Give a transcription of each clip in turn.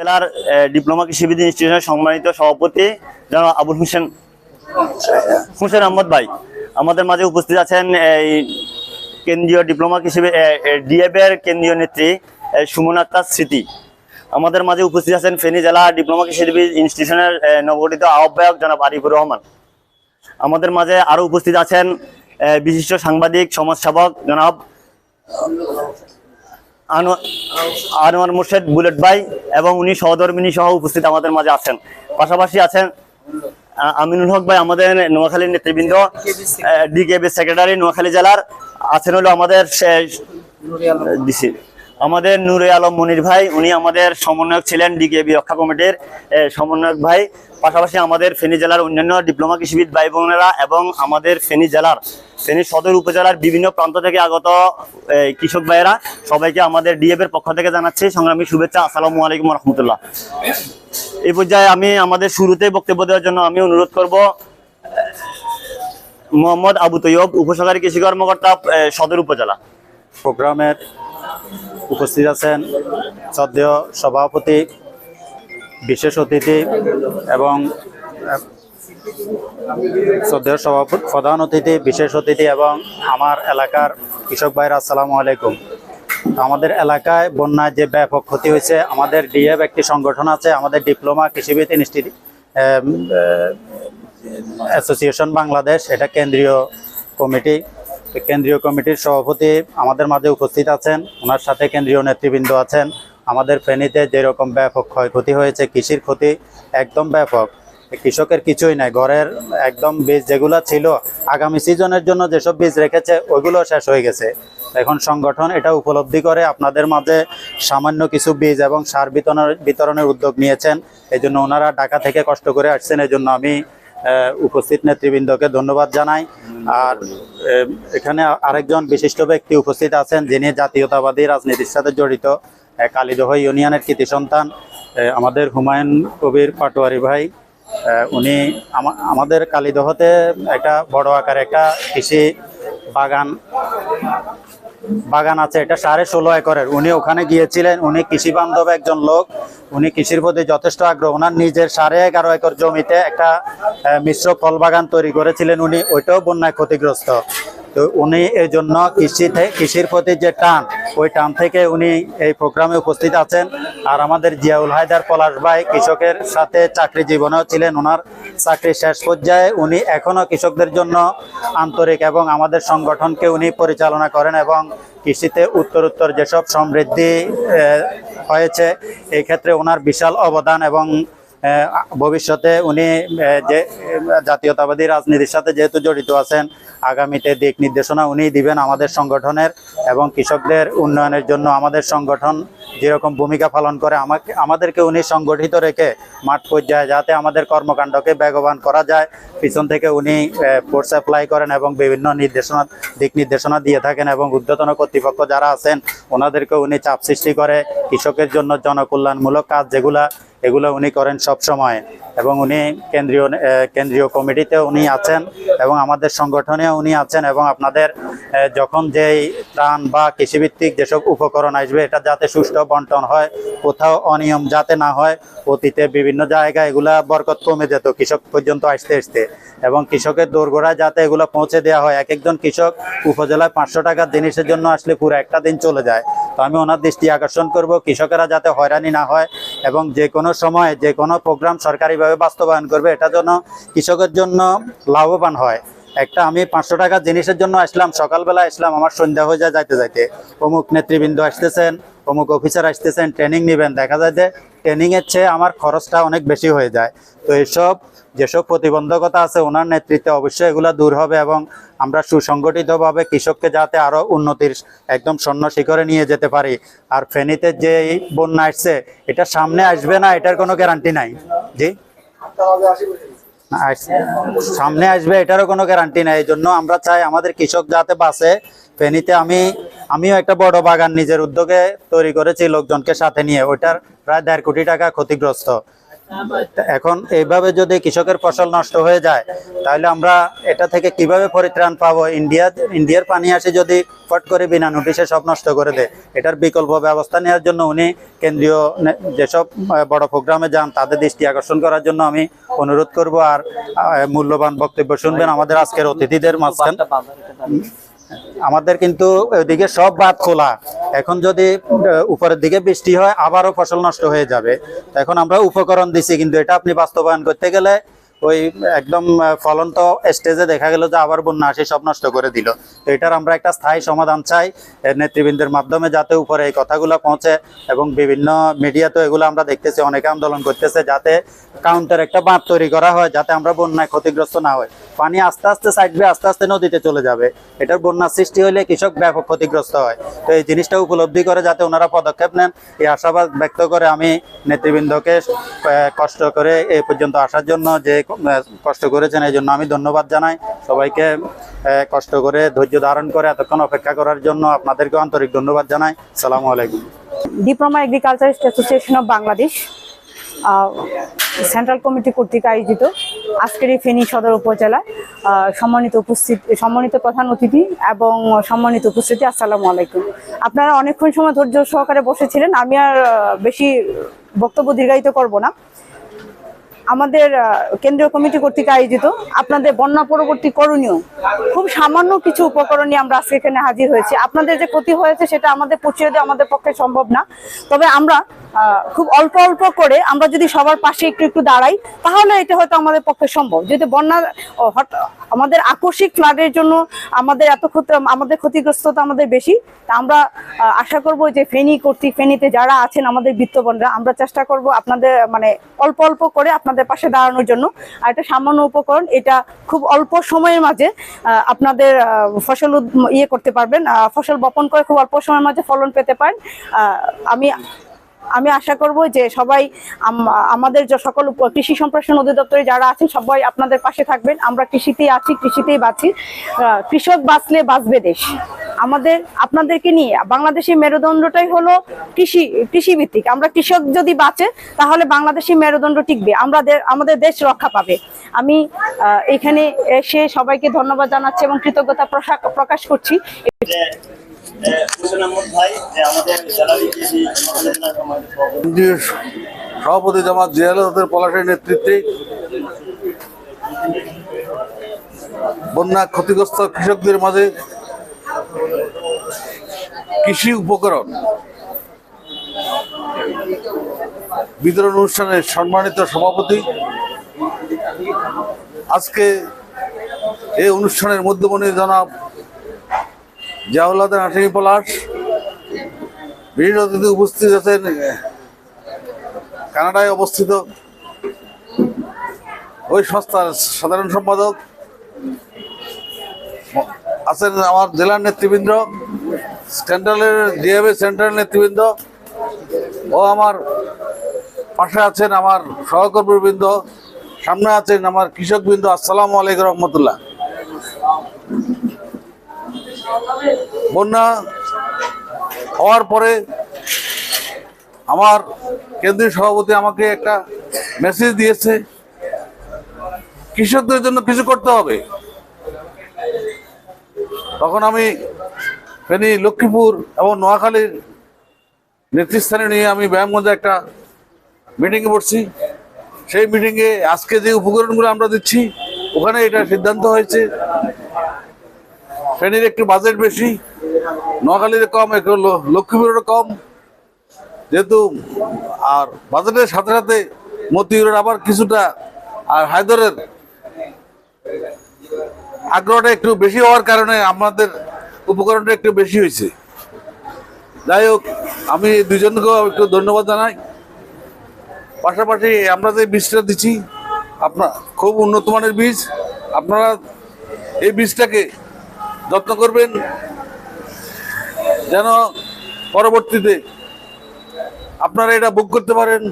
জেলার ডিপ্লোমা কৃষিবিদ ইনস্টিটিউশনের সম্মানিত সভাপতি জনাব আবুল হোসেন হোসেন আহমদ ভাই। আমাদের মাঝে উপস্থিত আছেন এই কেন্দ্রীয় ডিপ্লোমা কৃষিবিদ ডিএব এর কেন্দ্রীয় নেত্রী সুমন আক্তার স্মৃতি। আমাদের মাঝে উপস্থিত আছেন ফেনী জেলা ডিপ্লোমা কৃষিবিদ ইনস্টিটিউশনের নবগঠিত আহ্বায়ক জনাব আরিফুর রহমান। আমাদের মাঝে আরও উপস্থিত আছেন বিশিষ্ট সাংবাদিক, সমাজসেবক জনাব আনোয়ার মোর্শেদ বুলেট ভাই এবং উনি সহধর্মিনী সহ উপস্থিত আমাদের মাঝে আছেন। পাশাপাশি আছেন আমিনুল হক ভাই আমাদের নোয়াখালীর নেতৃবৃন্দ ডিকেবি সেক্রেটারি নোয়াখালী জেলার আছেন হলো আমাদের ডিসি। আমাদের নুরে আলম মনির ভাই, উনি আমাদের সমন্বয়ক ছিলেন ডিকেবি রক্ষা কমিটির সমন্বয়ক ভাই। পাশাপাশি আমাদের ফেনী জেলার অন্যান্য ডিপ্লোমা কৃষিবিদ ভাই বোনেরা এবং আমাদের ফেনী জেলার, ফেনী সদর উপজেলার বিভিন্ন প্রান্ত থেকে আগত কৃষক ভাইয়েরা, সবাইকে আমাদের ডিএফ এর পক্ষ থেকে জানাচ্ছি সংগ্রামী শুভেচ্ছা। আসসালামু আলাইকুম রহমতুল্লাহ এই পর্যায়ে আমি আমাদের শুরুতে বক্তব্য দেওয়ার জন্য আমি অনুরোধ করব, মোহাম্মদ আবু তৈয়ব, উপসহকারী কৃষি কর্মকর্তা সদর উপজেলা। প্রোগ্রামের উপস্থিত আছেন শ্রদ্ধেয় সভাপতি, বিশেষ অতিথি এবং শ্রদ্ধেয় সভাপতি, প্রধান অতিথি, বিশেষ অতিথি এবং আমার এলাকার কৃষক ভাইরা, আসসালামু আলাইকুম। আমাদের এলাকায় বন্যায় যে ব্যাপক ক্ষতি হয়েছে, আমাদের ডিএফ একটি সংগঠন আছে, আমাদের ডিপ্লোমা কৃষিবিদ ইনস্টিটিউট অ্যাসোসিয়েশন বাংলাদেশ, এটা কেন্দ্রীয় কমিটি। কেন্দ্রীয় কমিটির সভাপতি আমাদের মাঝে উপস্থিত আছেন। ওনার সাথে কেন্দ্রীয় নেতৃবৃন্দ আছেন। আমাদের ফেনীতে যেরকম ব্যাপক ক্ষয়ক্ষতি হয়েছে, কৃষির ক্ষতি একদম ব্যাপক। কৃষকের কিছুই নাই। ঘরের একদম বীজ যেগুলো ছিল, আগামী সিজনের জন্য যেসব বীজ রেখেছে, ওইগুলো শেষ হয়ে গেছে। এখন সংগঠন এটা উপলব্ধি করে আপনাদের মাঝে সামান্য কিছু বীজ এবং সার বিতরণের বিতরণের উদ্যোগ নিয়েছেন। এই জন্য ওনারা ঢাকা থেকে কষ্ট করে আসছেন। এই জন্য আমি উপস্থিত নেতৃবৃন্দকে ধন্যবাদ জানাই। আর এখানে আরেকজন বিশিষ্ট ব্যক্তি উপস্থিত আছেন, যিনি জাতীয়তাবাদী রাজনীতির সাথে জড়িত কালিদহ ইউনিয়নের কৃতি সন্তান আমাদের হুমায়ুন কবির পাটোয়ারি ভাই। উনি আমাদের কালিদহতে একটা বড় আকারে একটা কৃষি বাগান বাগান আছে, এটা সাড়ে ষোলো একরের। উনি ওখানে গিয়েছিলেন, উনি কৃষি বান্ধব একজন লোক। উনি কৃষির প্রতি যথেষ্ট আগ্রহ। ওনার নিজের সাড়ে এগারো একর জমিতে একটা মিশ্র ফল বাগান তৈরি করেছিলেন উনি, ওইটাও বন্যায় ক্ষতিগ্রস্ত। তো উনি এই জন্য কৃষিতে, কৃষির প্রতি যে টান, ওই টান থেকে উনি এই প্রোগ্রামে উপস্থিত আছেন। আর আমাদের জিয়াউল হায়দার পলাশ ভাই কৃষকের সাথে চাকরি জীবনেও ছিলেন। ওনার চাকরি শেষ পর্যায়ে উনি এখনও কৃষকদের জন্য আন্তরিক এবং আমাদের সংগঠনকে উনি পরিচালনা করেন এবং কৃষিতে উত্তরোত্তর যেসব সমৃদ্ধি হয়েছে এই ক্ষেত্রে ওনার বিশাল অবদান এবং ভবিষ্যতে উনি যে জাতীয়তাবাদী রাজনীতির সাথে যেহেতু জড়িত আছেন, আগামীতে দিক নির্দেশনা উনি দিবেন আমাদের সংগঠনের এবং কৃষকদের উন্নয়নের জন্য আমাদের সংগঠন যেরকম ভূমিকা পালন করে, আমাকে, আমাদেরকে উনি সংগঠিত রেখে মাঠ পর্যায়ে যাতে আমাদের কর্মকাণ্ডকে বেগবান করা যায়, পিছন থেকে উনি ফোর্স অ্যাপ্লাই করেন এবং বিভিন্ন নির্দেশনা, দিক নির্দেশনা দিয়ে থাকেন এবং ঊর্ধ্বতন কর্তৃপক্ষ যারা আছেন ওনাদেরকে উনি চাপ সৃষ্টি করে, কৃষকের জন্য জনকল্যাণমূলক কাজ যেগুলা এগুলো উনি করেন সব সময় এবং উনি কেন্দ্রীয় কেন্দ্রীয় কমিটিতে উনি আছেন এবং আমাদের সংগঠনেও উনি আছেন এবং আপনাদের যখন যেই ত্রাণ বা কৃষিভিত্তিক যেসব উপকরণ আসবে, এটা যাতে সুষ্ঠু বন্টন হয়, কোথাও অনিয়ম যাতে না হয়, অতীতে বিভিন্ন জায়গায় এগুলা বরকত কমে যেত, কৃষক পর্যন্ত আসতে আসতে। এবং কৃষকের দোরগোড়ায় যাতে এগুলো পৌঁছে দেওয়া হয়, এক একজন কৃষক উপজেলায় পাঁচশো টাকার জিনিসের জন্য আসলে পুরো একটা দিন চলে যায়। তো আমি ওনার দৃষ্টি আকর্ষণ করব, কৃষকেরা যাতে হয়রানি না হয় এবং যে কোনো সময় যে কোনো প্রোগ্রাম সরকারিভাবে বাস্তবায়ন করবে, এটা যেন কৃষকের জন্য লাভবান হয়। একটা আমি পাঁচশো টাকার জিনিসের জন্য আসলাম, সকালবেলা আসলাম, আমার সন্ধ্যা হয়ে যায় যাইতে যাইতে। অমুক নেতৃবৃন্দ আসতেছেন, অমুক অফিসার আসতেছেন ট্রেনিং নেবেন। দেখা যায় যে ট্রেনিংয়ের চেয়ে আমার খরচটা অনেক বেশি হয়ে যায়। তো এইসব যেসব প্রতিবন্ধকতা আছে, ওনার নেতৃত্বে অবশ্যই এগুলো দূর হবে এবং আমরা সুসংগঠিতভাবে কৃষককে যাতে আরও উন্নতির একদম স্বর্ণ শিখরে নিয়ে যেতে পারি। আর ফেনীতে যে বন্যা আসছে, এটা সামনে আসবে না, এটার কোনো গ্যারান্টি নাই। জি? সামনে আসবে, এটারও কোনো গ্যারান্টি নাই। এই জন্য আমরা চাই আমাদের কৃষক যাতে বাসে ফেনীতে আমি, আমিও একটা বড় বাগান নিজের উদ্যোগে তৈরি করেছি, লোকজনকে সাথে নিয়ে। ওইটার প্রায় দেড় কোটি টাকা ক্ষতিগ্রস্ত। এখন এইভাবে যদি কৃষকের ফসল নষ্ট হয়ে যায়, তাহলে আমরা এটা থেকে কীভাবে পরিত্রাণ পাবো? ইন্ডিয়া, ইন্ডিয়ার পানি আসে যদি ফট করে বিনা নোটিশে সব নষ্ট করে দেয়, এটার বিকল্প ব্যবস্থা নেওয়ার জন্য উনি কেন্দ্রীয় যেসব বড় প্রোগ্রামে যান, তাদের দৃষ্টি আকর্ষণ করার জন্য আমি অনুরোধ করব। আর মূল্যবান বক্তব্য শুনবেন আমাদের আজকের অতিথিদের মাঝখান। আমাদের কিন্তু ওইদিকে সব বাদ খোলা। এখন যদি উপরের দিকে বৃষ্টি হয়, আবারও ফসল নষ্ট হয়ে যাবে। এখন আমরা উপকরণ দিছি, কিন্তু এটা আপনি বাস্তবায়ন করতে গেলে ওই একদম আহ, ফলন তো স্টেজে দেখা গেল যে আবার বন্যা আসে সব নষ্ট করে দিল। তো এটার আমরা একটা স্থায়ী সমাধান চাই নেতৃবৃন্দের মাধ্যমে যাতে উপরে এই কথাগুলো পৌঁছে এবং বিভিন্ন মিডিয়াতে এগুলো আমরা দেখতেছি অনেকে আন্দোলন করতেছে যাতে কাউন্টার একটা বাঁধ তৈরি করা হয় যাতে আমরা বন্যায় ক্ষতিগ্রস্ত না হয় পানি আস্তে আস্তে সাইডবে আস্তে আস্তে নদীতে চলে যাবে। এটার বন্যার সৃষ্টি হলে কৃষক ব্যাপক ক্ষতিগ্রস্ত হয়। তো এই জিনিসটা উপলব্ধি করে যাতে ওনারা পদক্ষেপ নেন এই আশাবাদ ব্যক্ত করে আমি নেতৃবৃন্দকে কষ্ট করে এই পর্যন্ত আসার জন্য যে কষ্ট করেছেন, এই জন্য আমি ধন্যবাদ জানাই। সবাইকে কষ্ট করে ধৈর্য ধারণ করে এতক্ষণ অপেক্ষা করার জন্য আপনাদেরকে আন্তরিক ধন্যবাদ জানাই। সালামু আলাইকুম। Diploma agriculturist association of Bangladesh central committee কর্তৃক আয়োজিত। আজকের এই ফেনী সদর উপজেলায় সম্মানিত উপস্থিত, সম্মানিত প্রধান অতিথি এবং সম্মানিত উপস্থিতি, আসসালামু আলাইকুম। আপনারা অনেকক্ষণ সময় ধৈর্য সহকারে বসেছিলেন, আমি আর বেশি বক্তব্য দীর্ঘায়িত করব না। আমাদের কেন্দ্রীয় কমিটি কর্তৃক আয়োজিত আপনাদের বন্যা পরবর্তী করণীয়। খুব সামান্য কিছু উপকরণ নিয়ে আমরা আজকে এখানে হাজির হয়েছি। আপনাদের যে ক্ষতি হয়েছে সেটা আমাদের পুষিয়ে দেওয়া আমাদের পক্ষে সম্ভব না। তবে আমরা খুব অল্প অল্প করে আমরা যদি সবার পাশে একটু একটু দাঁড়াই, তাহলে এটা হয়তো আমাদের পক্ষে সম্ভব। যদি বন্যা আমাদের আকস্মিক ফ্লাডের জন্য আমাদের এত ক্ষতি, আমাদের ক্ষতিগ্রস্ততা আমাদের বেশি, তা আমরা আশা করব যে ফেনী কর্তৃক, ফেনীতে যারা আছেন আমাদের বিত্তবনরা, আমরা চেষ্টা করব আপনাদের মানে অল্প অল্প করে আপনাদের পাশে দাঁড়ানোর জন্য। আর এটা সামান্য উপকরণ, এটা খুব অল্প সময়ের মাঝে আপনাদের ফসল ইয়ে করতে পারবেন। ফসল বপন করে খুব অল্প সময়ের মাঝে ফলন পেতে পারেন। আমি আমি আশা করব যে সবাই আমাদের যে সকল কৃষি সম্প্রসারণ অধিদপ্তরে যারা আছেন, সবাই আপনাদের পাশে থাকবেন। আমরা কৃষিতেই আছি, কৃষিতেই বাঁচি। কৃষক বাঁচলে বাঁচবে দেশ। আমাদের, আপনাদেরকে নিয়ে বাংলাদেশের মেরুদণ্ডটাই হলো কৃষি, কৃষিভিত্তিক। আমরা কৃষক যদি বাঁচে, তাহলে বাংলাদেশের মেরুদণ্ড টিকবে। আমরা আমাদের দেশ রক্ষা পাবে। আমি এখানে এসে সবাইকে ধন্যবাদ জানাচ্ছি এবং কৃতজ্ঞতা প্রকাশ করছি। সভাপতি। জামাত জিয়ালতের পলাশের নেতৃত্বে বন্যা ক্ষতিগ্রস্ত কৃষকদের মাঝে কৃষি উপকরণ বিতরণ অনুষ্ঠানের সম্মানিত সভাপতি আজকে এই অনুষ্ঠানের মধ্যমণি জনাব জিয়াউল্লাহ হাসিমি পলাশ বিভিন্ন অতিথি উপস্থিত আছেন, কানাডায় অবস্থিত। ওই সংস্থার সাধারণ সম্পাদক আছেন আমার জেলার নেতৃবৃন্দ, সেন্ট্রালের ডিএবএ সেন্ট্রাল নেতৃবৃন্দ ও আমার পাশে আছেন আমার সহকর্মীবৃন্দ, সামনে আছেন আমার কৃষকবৃন্দ, আসসালামু আলাইকুম রহমতুল্লাহ। বন্যা হওয়ার পরে আমার কেন্দ্রীয় সভাপতি আমাকে একটা মেসেজ দিয়েছে, কৃষকদের জন্য কিছু করতে হবে। তখন আমি ফেনী, লক্ষ্মীপুর এবং নোয়াখালীর নেতৃস্থানে নিয়ে আমি ব্যায়ামগঞ্জে একটা মিটিংয়ে বসছি। সেই মিটিংয়ে আজকে যে উপকরণগুলো আমরা দিচ্ছি, ওখানে এটা সিদ্ধান্ত হয়েছে। ফেনীর একটু বাজেট বেশি, নোয়াখালীর কম একটু লক্ষ্মীপুরের কম। যেহেতু, আর বাজেটের সাথে সাথে মতিউরের আবার কিছুটা, আর হায়দরের আগ্রহটা একটু বেশি হওয়ার কারণে আমাদের উপকরণটা একটু বেশি হয়েছে। যাই হোক, আমি দুজনকেও একটু ধন্যবাদ জানাই। পাশাপাশি আমরা যে বীজটা দিচ্ছি, আপনার খুব উন্নত মানের বীজ, আপনারা এই বীজটাকে যত্ন করবেন। যেন পরবর্তীতে আপনারা এটা বুক করতে পারেন।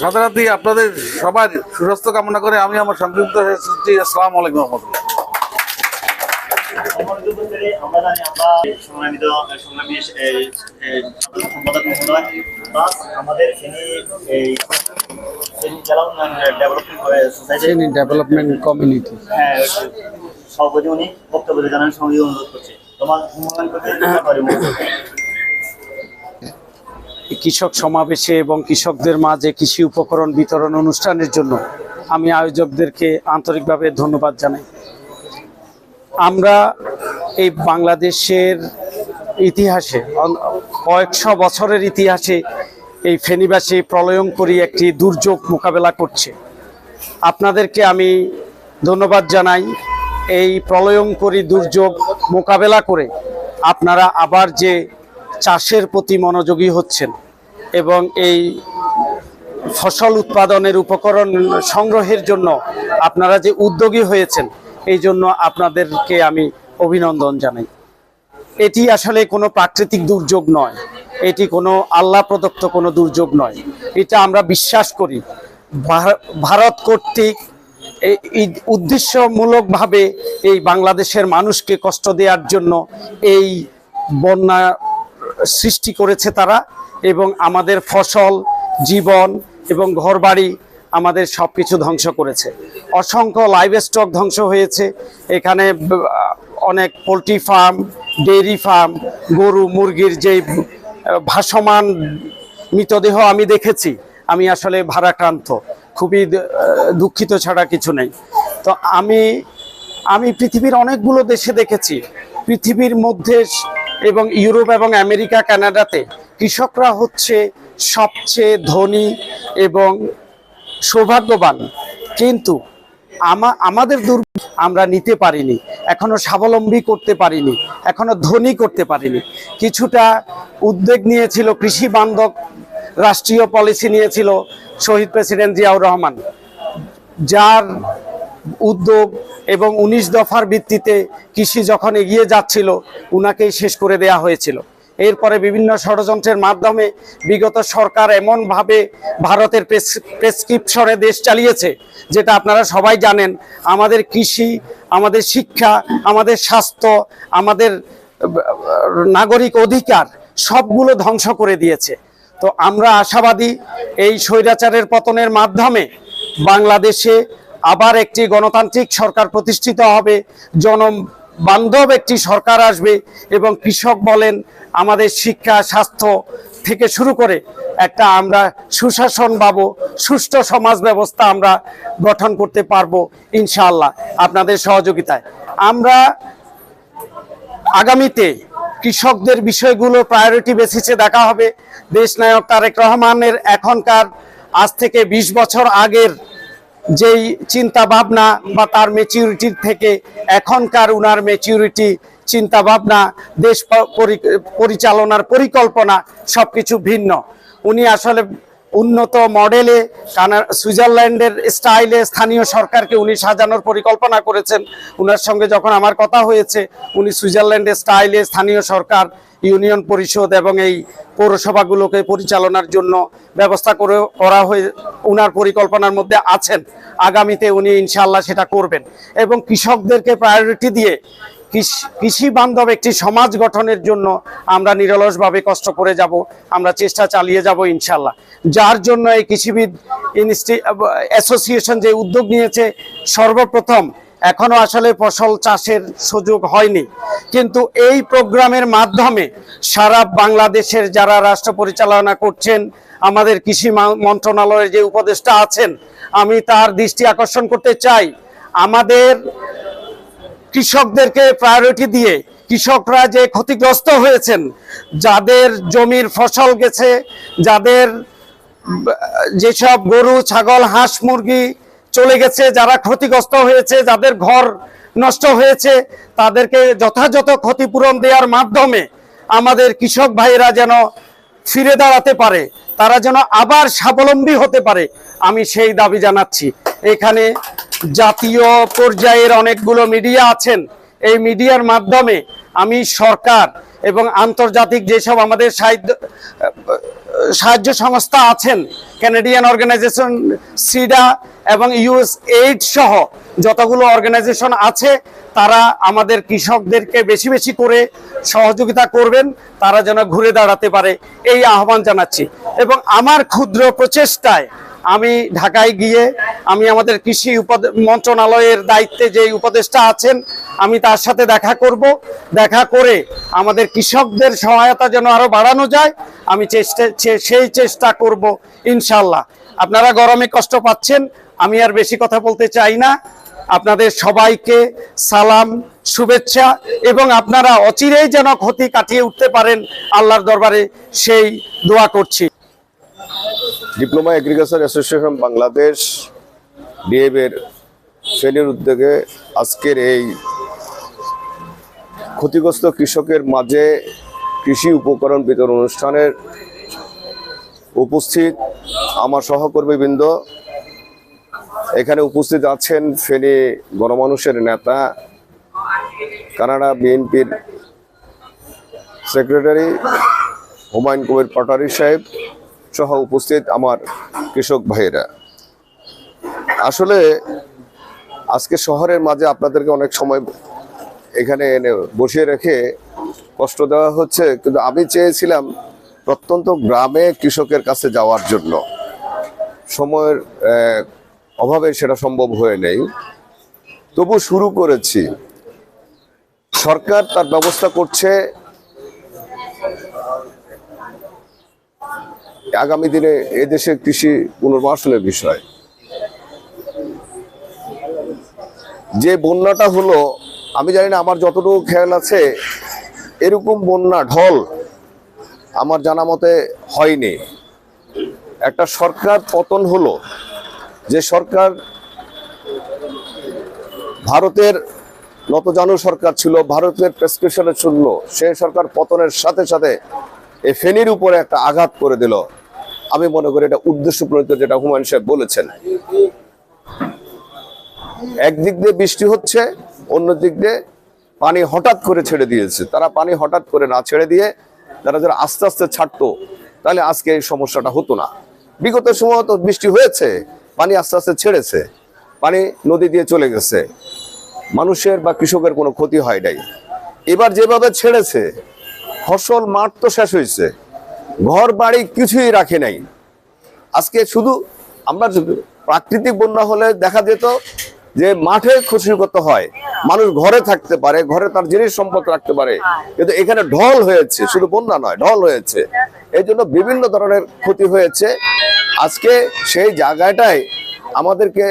সাধারণতই আপনাদের সবার সুস্বাস্থ্য কামনা করে আমি আমার সংক্ষিপ্ত। আসসালামু আলাইকুম আমরা জানি আমরা সংগ্রামিত সংগ্রামী এই এই সাধারণ সম্পাদক মহোদয় প্লাস আমাদের ফেনী এই জেলা উন্নয়ন ডেভেলপমেন্ট সোসাইটি ডেভেলপমেন্ট কমিউনিটি। হ্যাঁ সভাপতি উনি বক্তব্য দিয়ে সঙ্গে অনুরোধ করছে। তোমার মূল্যায়ন করতে কৃষক সমাবেশে এবং কৃষকদের মাঝে কৃষি উপকরণ বিতরণ অনুষ্ঠানের জন্য আমি আয়োজকদেরকে আন্তরিকভাবে ধন্যবাদ জানাই। আমরা এই বাংলাদেশের ইতিহাসে কয়েকশো বছরের ইতিহাসে এই ফেনীবাসী প্রলয়ঙ্করী একটি দুর্যোগ মোকাবেলা করছে। আপনাদেরকে আমি ধন্যবাদ জানাই। এই প্রলয়ঙ্করী দুর্যোগ মোকাবেলা করে আপনারা আবার যে চাষের প্রতি মনোযোগী হচ্ছেন এবং এই ফসল উৎপাদনের উপকরণ সংগ্রহের জন্য আপনারা যে উদ্যোগী হয়েছেন, এই জন্য আপনাদেরকে আমি অভিনন্দন জানাই। এটি আসলে কোনো প্রাকৃতিক দুর্যোগ নয়। এটি কোনো আল্লাহ প্রদত্ত কোনো দুর্যোগ নয়। এটা আমরা বিশ্বাস করি। ভারত কর্তৃক এই উদ্দেশ্যমূলকভাবে এই বাংলাদেশের মানুষকে কষ্ট দেওয়ার জন্য এই বন্যা সৃষ্টি করেছে তারা এবং আমাদের ফসল, জীবন এবং ঘরবাড়ি আমাদের সব কিছু ধ্বংস করেছে। অসংখ্য লাইভ স্টক ধ্বংস হয়েছে। এখানে অনেক পোলট্রি ফার্ম, ডেইরি ফার্ম, গরু, মুরগির যে ভাসমান মৃতদেহ আমি দেখেছি, আমি আসলে ভারাক্রান্ত, খুবই দুঃখিত ছাড়া কিছু নেই। তো আমি আমি পৃথিবীর অনেকগুলো দেশে দেখেছি, পৃথিবীর মধ্যে এবং ইউরোপ এবং আমেরিকা, কানাডাতে কৃষকরা হচ্ছে সবচেয়ে ধনী এবং সৌভাগ্যবান। কিন্তু আমাদের দুর্গ আমরা নিতে পারিনি, এখনও স্বাবলম্বী করতে পারিনি, এখনও ধনী করতে পারিনি। কিছুটা উদ্যোগ নিয়েছিল কৃষি বান্ধব, রাষ্ট্রীয় পলিসি নিয়েছিল শহীদ প্রেসিডেন্ট জিয়াউর রহমান। যার উদ্যোগ এবং উনিশ দফার ভিত্তিতে কৃষি যখন এগিয়ে যাচ্ছিল, উনাকেই শেষ করে দেয়া হয়েছিল। এরপরে বিভিন্ন ষড়যন্ত্রের মাধ্যমে বিগত সরকার এমনভাবে ভারতের প্রেস- প্রেসক্রিপশনে দেশ চালিয়েছে, যেটা আপনারা সবাই জানেন, আমাদের কৃষি, আমাদের শিক্ষা, আমাদের স্বাস্থ্য, আমাদের নাগরিক অধিকার সবগুলো ধ্বংস করে দিয়েছে। তো আমরা আশাবাদী এই স্বৈরাচারের পতনের মাধ্যমে বাংলাদেশে আবার একটি গণতান্ত্রিক সরকার প্রতিষ্ঠিত হবে জন বান্ধব একটি সরকার আসবে এবং কৃষক বলেন আমাদের শিক্ষা, স্বাস্থ্য থেকে শুরু করে একটা আমরা সুশাসন পাবো সুষ্ঠু সমাজ ব্যবস্থা আমরা গঠন করতে পারব ইনশাআল্লাহ আপনাদের সহযোগিতায়। আমরা আগামীতে কৃষকদের বিষয়গুলো প্রায়োরিটি বেসিসে দেখা হবে। দেশ নায়ক তারেক রহমানের এখনকার আজ থেকে ২০ বছর আগের যেই চিন্তা ভাবনা বা তার মেচিউরিটির থেকে এখনকার উনার মেচিউরিটি চিন্তা ভাবনা দেশ পরিচালনার পরিকল্পনা সবকিছু ভিন্ন। উনি আসলে উন্নত মডেলে সুইজারল্যান্ডের স্টাইলে স্থানীয় সরকারকে উনি সাজানোর পরিকল্পনা করেছেন। উনার সঙ্গে যখন আমার কথা হয়েছে, উনি সুইজারল্যান্ডের স্টাইলে স্থানীয় সরকার, ইউনিয়ন পরিষদ এবং এই পৌরসভাগুলোকে পরিচালনার জন্য ব্যবস্থা করে, করা হয়ে, উনার পরিকল্পনার মধ্যে আছেন। আগামীতে উনি ইনশাল্লাহ সেটা করবেন। এবং কৃষকদেরকে প্রায়োরিটি দিয়ে কৃষি- বান্ধব একটি সমাজ গঠনের জন্য আমরা নিরলসভাবে কষ্ট করে যাব, আমরা চেষ্টা চালিয়ে যাব ইনশাল্লাহ যার জন্য এই কৃষিবিদ ইনস্টি, অ্যাসোসিয়েশন যে উদ্যোগ নিয়েছে, সর্বপ্রথম এখনও আসলে ফসল চাষের সুযোগ হয়নি। কিন্তু এই প্রোগ্রামের মাধ্যমে সারা বাংলাদেশের যারা রাষ্ট্র পরিচালনা করছেন, আমাদের কৃষি মন্ত্রণালয়ের যে উপদেষ্টা আছেন, আমি তার দৃষ্টি আকর্ষণ করতে চাই। আমাদের কৃষকদেরকে প্রায়োরিটি দিয়ে কৃষকরা যে ক্ষতিগ্রস্ত হয়েছেন, যাদের জমির ফসল গেছে, যাদের যেসব গরু, ছাগল, হাঁস, মুরগি চলে গেছে, যারা ক্ষতিগ্রস্ত হয়েছে, যাদের ঘর নষ্ট হয়েছে, তাদেরকে যথাযথ ক্ষতিপূরণ দেওয়ার মাধ্যমে আমাদের কৃষক ভাইয়েরা যেন ফিরে দাঁড়াতে পারে, তারা যেন আবার স্বাবলম্বী হতে পারে, আমি সেই দাবি জানাচ্ছি। এখানে জাতীয় পর্যায়ের অনেকগুলো মিডিয়া আছেন। এই মিডিয়ার মাধ্যমে আমি সরকার এবং আন্তর্জাতিক যেসব আমাদের সাহিত্য সাহায্য সংস্থা আছেন ক্যানাডিয়ান অর্গানাইজেশন সিডা এবং ইউএস এইড সহ যতগুলো অর্গানাইজেশন আছে, তারা আমাদের কৃষকদেরকে বেশি বেশি করে সহযোগিতা করবেন, তারা যেন ঘুরে দাঁড়াতে পারে, এই আহ্বান জানাচ্ছি। এবং আমার ক্ষুদ্র প্রচেষ্টায় আমি ঢাকায় গিয়ে আমি আমাদের কৃষি মন্ত্রণালয়ের দায়িত্বে যে উপদেষ্টা আছেন, আমি তার সাথে দেখা করব। দেখা করে আমাদের কৃষকদের সহায়তা যেন আরও বাড়ানো যায়, আমি চেষ্টা সেই চেষ্টা করব ইনশাল্লাহ আপনারা গরমে কষ্ট পাচ্ছেন, আমি আর বেশি কথা বলতে চাই না। আপনাদের সবাইকে সালাম, শুভেচ্ছা, এবং আপনারা অচিরেই যেন ক্ষতি কাটিয়ে উঠতে পারেন, আল্লাহর দরবারে সেই দোয়া করছি। ডিপ্লোমা এগ্রিকালচার অ্যাসোসিয়েশন বাংলাদেশ ডিএবের ফেনীর উদ্যোগে আজকের এই ক্ষতিগ্রস্ত কৃষকের মাঝে কৃষি উপকরণ বিতরণ অনুষ্ঠানের উপস্থিত আমার সহকর্মীবৃন্দ। এখানে উপস্থিত আছেন ফেনী গণমানুষের নেতা, কানাডা বিএনপির সেক্রেটারি, হুমায়ুন কবির পাটারি সাহেব সহ উপস্থিত আমার কৃষক ভাইয়েরা। আসলে আজকে শহরের মাঝে আপনাদেরকে অনেক সময় এখানে এনে বসিয়ে রেখে কষ্ট দেওয়া হচ্ছে, কিন্তু আমি চেয়েছিলাম প্রত্যন্ত গ্রামে কৃষকের কাছে যাওয়ার জন্য। সময়ের অভাবে সেটা সম্ভব হয়ে নেই। তবু শুরু করেছি। সরকার তার ব্যবস্থা করছে আগামী দিনে এদেশের কৃষি পুনর্বাসনের বিষয়। যে বন্যাটা হলো, আমি জানি না আমার যতটুকু খেয়াল আছে, এরকম বন্যা, ঢল আমার জানা মতে হয়নি। একটা সরকার পতন হলো, যে সরকার ভারতের নতজানু সরকার ছিল, ভারতের প্রেসক্রিপশনে ছিল সে সরকার পতনের সাথে সাথে এই ফেনীর উপরে একটা আঘাত করে দিল। আমি মনে করি এটা উদ্দেশ্য প্রণীত যেটা হুমায়ুন সাহেব বলেছেন। একদিক দিয়ে বৃষ্টি হচ্ছে অন্য দিক দিয়ে পানি হঠাৎ করে ছেড়ে দিয়েছে। তারা পানি হঠাৎ করে না ছেড়ে দিয়ে তারা যারা আস্তে আস্তে ছাড়তো, তাহলে আজকে এই সমস্যাটা হতো না। বিগত সময় তো বৃষ্টি হয়েছে, পানি আস্তে আস্তে ছেড়েছে, পানি নদী দিয়ে চলে গেছে। মানুষের বা কৃষকের কোনো ক্ষতি হয় নাই। এবার যেভাবে ছেড়েছে, ফসল মাঠ তো শেষ হয়েছে। ঘর বাড়ি কিছুই রাখে নাই। আজকে শুধু আমরা প্রাকৃতিক বন্যা হলে দেখা যেত যে মাঠে করতে হয়, মানুষ ঘরে থাকতে পারে, ঘরে তার জিনিস সম্পদ রাখতে পারে, কিন্তু এখানে ঢল হয়েছে, শুধু বন্যা নয়, ঢল হয়েছে। এই জন্য বিভিন্ন ধরনের ক্ষতি হয়েছে। আজকে সেই জায়গাটায় আমাদেরকে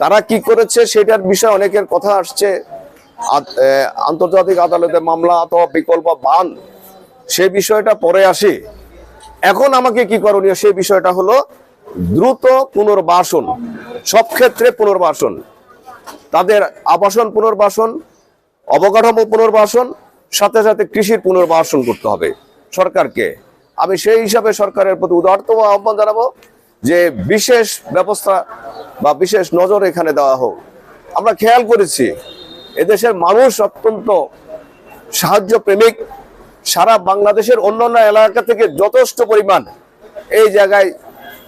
তারা কি করেছে সেটার বিষয়ে অনেকের কথা আসছে। আন্তর্জাতিক আদালতে মামলা, অথবা বিকল্প বান সে বিষয়টা পরে আসে। এখন আমাকে কি করণীয়? সেই বিষয়টা হলো দ্রুত পুনর্বাসন। সব ক্ষেত্রে পুনর্বাসন। তাদের আবাসন পুনর্বাসন, অবকাঠামো পুনর্বাসন, সাথে সাথে কৃষির পুনর্বাসন করতে হবে সরকারকে। আমি সেই হিসাবে সরকারের প্রতি উদারতম আহ্বান জানাব যে বিশেষ ব্যবস্থা বা বিশেষ নজর এখানে দেওয়া হোক। আমরা খেয়াল করেছি, এদেশের মানুষ অত্যন্ত সাহায্য প্রেমিক সারা বাংলাদেশের অন্যান্য এলাকা থেকে যথেষ্ট পরিমাণ এই জায়গায়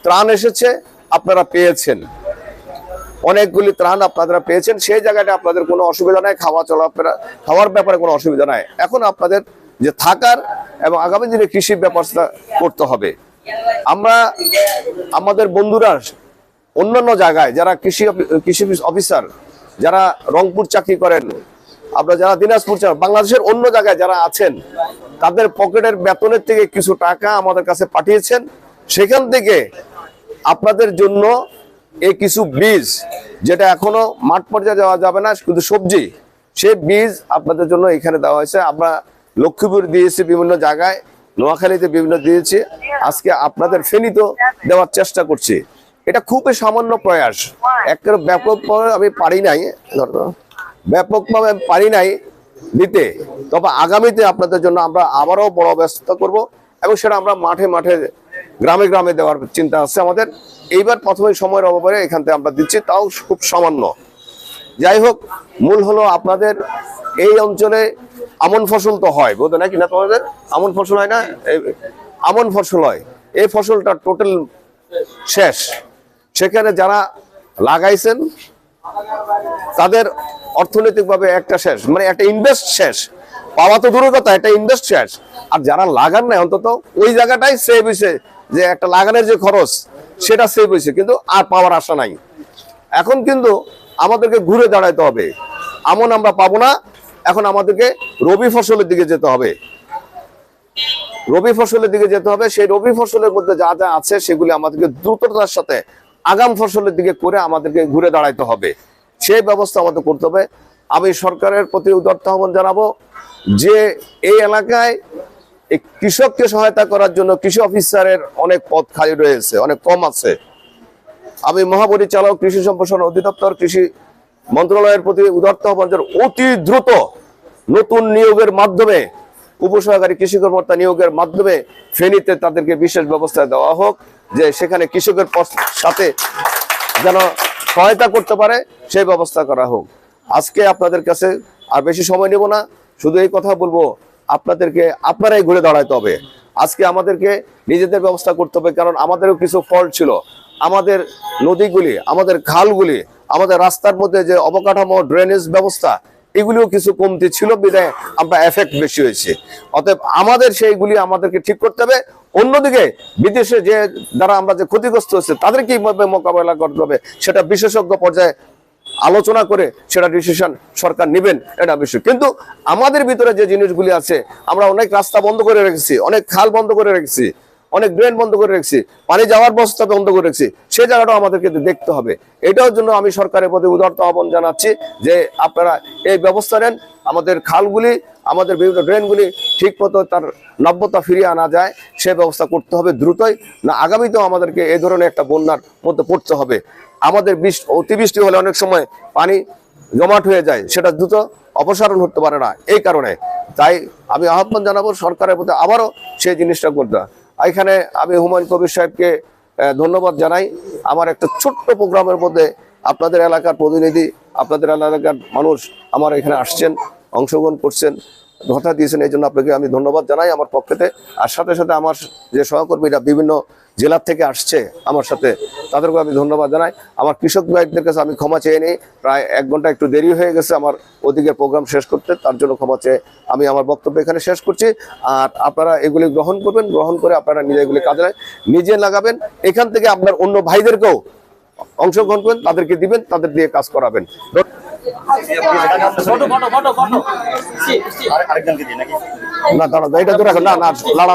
ত্রাণ এসেছে, আপনারা পেয়েছেন। অনেকগুলি ত্রাণ আপনারা পেয়েছেন, সেই জায়গাটা আপনাদের কোনো অসুবিধা নাই, খাওয়া চলা চলাফেরা খাওয়ার ব্যাপারে কোনো অসুবিধা নাই। এখন আপনাদের যে থাকার এবং আগামী দিনে কৃষির ব্যবস্থা করতে হবে। আমরা, আমাদের বন্ধুরা অন্যান্য জায়গায়, যারা কৃষি কৃষি অফিসার, যারা রংপুর চাকরি করেন আপনারা যারা দিনাজপুর চা- বাংলাদেশের অন্য জায়গায় যারা আছেন তাদের পকেটের বেতনের থেকে কিছু টাকা আমাদের কাছে পাঠিয়েছেন। সেখান থেকে আপনাদের জন্য এই কিছু বীজ যেটা এখনও মাঠ পর্যায়ে দেওয়া যাবে না শুধু সবজি সেই বীজ আপনাদের জন্য এখানে দেওয়া হয়েছে। আমরা লক্ষ্মীপুর দিয়েছি বিভিন্ন জায়গায় নোয়াখালীতে বিভিন্ন দিয়েছি। আজকে আপনাদের ফেনীত দেওয়ার চেষ্টা করছি। এটা খুবই সামান্য প্রয়াস। একটা ব্যাপক আমি পারি নাই। ধরো, ব্যাপকভাবে পারি নাই দিতে তবে আগামীতে আপনাদের জন্য আমরা আবারও বড় ব্যস্ততা করব এবং সেটা আমরা মাঠে মাঠে, গ্রামে গ্রামে দেওয়ার চিন্তা আছে আমাদের। এইবার প্রথমে সময়ের অভাবে এখান থেকে আমরা দিচ্ছি, তাও খুব সামান্য। যাই হোক, মূল হলো আপনাদের এই অঞ্চলে আমন ফসল তো হয় বোধ নাকি না তোমাদের? আমন ফসল হয় না? আমন ফসল হয়। এই ফসলটা টোটাল শেষ। সেখানে যারা লাগাইছেন তাদের অর্থনৈতিকভাবে একটা শেষ মানে একটা ইনভেস্ট শেষ। পাওয়া তো দূরের কথা, একটা ইনভেস্ট শেষ। আর যারা লাগান নাই, অন্তত ওই জায়গাটাই সেভ হয়েছে যে একটা লাগানোর যে খরচ, সেটা সেভ হয়েছে কিন্তু আর পাওয়ার আশা নাই। এখন কিন্তু আমাদেরকে ঘুরে দাঁড়াইতে হবে। আমন আমরা পাবো না, এখন আমাদেরকে রবি ফসলের দিকে যেতে হবে। রবি ফসলের দিকে যেতে হবে, সেই রবি ফসলের মধ্যে যা যা আছে, সেগুলি আমাদেরকে দ্রুততার সাথে আগাম ফসলের দিকে করে আমাদেরকে ঘুরে দাঁড়াইতে হবে। সেই ব্যবস্থা আমাদের করতে হবে। আমি সরকারের প্রতি উদার্ত আহ্বান জানাব যে এই এলাকায় এই কৃষককে সহায়তা করার জন্য কৃষি অফিসারের অনেক পদ খালি রয়েছে, অনেক কম আছে। আমি মহাপরিচালক, কৃষি সম্প্রসারণ অধিদপ্তর, কৃষি মন্ত্রণালয়ের প্রতি উদার্ত আহ্বান অতি দ্রুত নতুন নিয়োগের মাধ্যমে উপসহকারী কৃষি কর্মকর্তা নিয়োগের মাধ্যমে ফেনীতে তাদেরকে বিশেষ ব্যবস্থা দেওয়া হোক, যে সেখানে কৃষকের সাথে যেন সহায়তা করতে পারে, সেই ব্যবস্থা করা হোক। আজকে আপনাদের কাছে আর বেশি সময় নেব না, শুধু এই কথা বলব, আপনাদেরকে, আপনারাই ঘুরে দাঁড়াইতে হবে। আজকে আমাদেরকে নিজেদের ব্যবস্থা করতে হবে, কারণ আমাদেরও কিছু ফল্ট ছিল। আমাদের নদীগুলি, আমাদের খালগুলি, আমাদের রাস্তার মধ্যে যে অবকাঠামো ড্রেনেজ ব্যবস্থা এগুলিও কিছু কমতি ছিল, বিধায় আমরা এফেক্ট বেশি হয়েছে। অতএব আমাদের সেইগুলি আমাদেরকে ঠিক করতে হবে। অন্যদিকে বিদেশে যে দ্বারা আমরা যে ক্ষতিগ্রস্ত হচ্ছে তাদের কীভাবে মোকাবেলা করতে হবে, সেটা বিশেষজ্ঞ পর্যায়ে আলোচনা করে সেটা ডিসিশন সরকার নেবেন, এটা বিষয়। কিন্তু আমাদের ভিতরে যে জিনিসগুলি আছে, আমরা অনেক রাস্তা বন্ধ করে রেখেছি, অনেক খাল বন্ধ করে রেখেছি। অনেক ড্রেন বন্ধ করে রেখেছি, পানি যাওয়ার ব্যবস্থা বন্ধ করে রেখেছি, সে জায়গাটাও আমাদেরকে দেখতে হবে। এটার জন্য আমি সরকারের প্রতি উদারত আহ্বান জানাচ্ছি যে আপনারা এই ব্যবস্থা নেন, আমাদের খালগুলি, আমাদের বিভিন্ন ড্রেনগুলি ঠিক মতো তার নব্যতা ফিরিয়ে আনা যায়, সে ব্যবস্থা করতে হবে দ্রুতই, না আগামীতেও আমাদেরকে এই ধরনের একটা বন্যার মধ্যে পড়তে হবে। আমাদের বৃষ্টি, অতিবৃষ্টি হলে অনেক সময় পানি জমাট হয়ে যায়, সেটা দ্রুত অপসারণ হতে পারে না, এই কারণে। তাই আমি আহ্বান জানাব সরকারের প্রতি আবারও সেই জিনিসটা করতে। এখানে আমি হুমায়ুন কবির সাহেবকে ধন্যবাদ জানাই। আমার একটা ছোট্ট প্রোগ্রামের মধ্যে আপনাদের এলাকার প্রতিনিধি, আপনাদের এলাকার মানুষ আমার এখানে আসছেন, অংশগ্রহণ করছেন। কথা দিয়েছেন, এই জন্য আপনাকে আমি ধন্যবাদ জানাই আমার পক্ষেতে। আর সাথে সাথে আমার যে সহকর্মীরা বিভিন্ন জেলার থেকে আসছে আমার সাথে তাদেরকে আমি ধন্যবাদ জানাই। আমার কৃষক ভাইদের কাছে আমি ক্ষমা চেয়ে নিই। প্রায় এক ঘণ্টা একটু দেরি হয়ে গেছে আমার ওদিকে প্রোগ্রাম শেষ করতে, তার জন্য ক্ষমা চেয়ে আমি আমার বক্তব্য এখানে শেষ করছি। আর আপনারা এগুলি গ্রহণ করবেন, গ্রহণ করে আপনারা নিজে এগুলি কাজে। নিজে লাগাবেন। এখান থেকে আপনার অন্য ভাইদেরকেও অংশগ্রহণ করবেন তাদেরকে দিবেন তাদের দিয়ে কাজ করাবেন। না দাঁড়া এটা তো রাখো। না না লাড়া